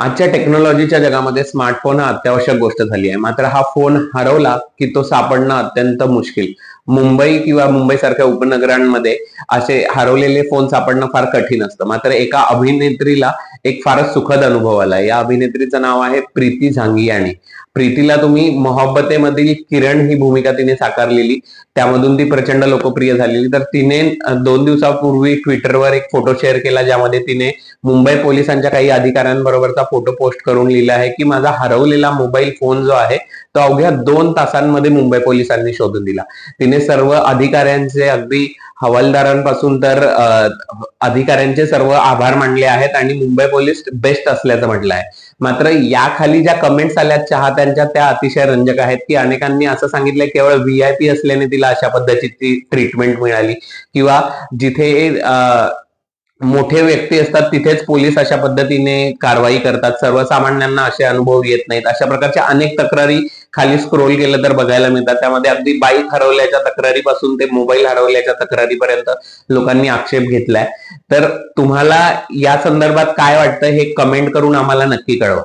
आजच्या टेक्नॉलॉजीच्या जगामध्ये स्मार्टफोन हा अत्यावश्यक गोष्ट झाली आहे. मात्र हा फोन हरवला की तो सापडणं अत्यंत मुश्किल. मुंबई किंवा मुंबई सारख्या उपनगरांमध्ये असे हरवलेले फोन सापडणं फार कठीण असतं. मात्र एका अभिनेत्रीला एक फारच सुखद अनुभव आला या अभिनेत्रीचं नाव आहे प्रीती झांगियाणी. प्रीतीला तुम्ही मोहब्बतेमधील किरण ही भूमिका तिने साकारलेली. त्यामधून ती प्रचंड लोकप्रिय झालेली. तर तिने दोन दिवसापूर्वी ट्विटरवर एक फोटो शेअर केला ज्यामध्ये तिने मुंबई पोलिसांच्या काही अधिकाऱ्यांबरोबरचा फोटो पोस्ट करून लिहिला आहे की माझा हरवलेला मोबाईल फोन जो आहे तो अवघ्या दोन तासांमध्ये मुंबई पोलिसांनी शोधून दिला. तिने सर्व अधिकाऱ्यांचे अगदी हवालदारांपासून तर अधिकाऱ्यांचे सर्व आभार मानले आहेत आणि मुंबई पोलीस बेस्ट असल्याचं म्हटलं आहे मात्र याखाली ज्या कमेंट्स आल्यात चाहत्यांच्या त्या अतिशय रंजक आहेत की अनेकांनी असं सांगितलंय केवळ व्हीआयपी असल्याने तिला अशा पद्धतीची ट्रीटमेंट मिळाली. किंवा जिथे मोठे व्यक्ती असतात तिथेच पोलीस अशा पद्धतीने कारवाई करतात. सर्वसामान्यांना असे अनुभव येत नाहीत. अशा प्रकारच्या अनेक तक्रारी खाली स्क्रोल केलं तर बघायला मिळतात त्यामध्ये अगदी बाईक हरवल्याच्या तक्रारीपासून ते मोबाईल हरवल्याच्या तक्रारीपर्यंत लोकांनी आक्षेप घेतलाय. तर तुम्हाला या संदर्भात काय वाटतं हे कमेंट करून आम्हाला नक्की कळवा.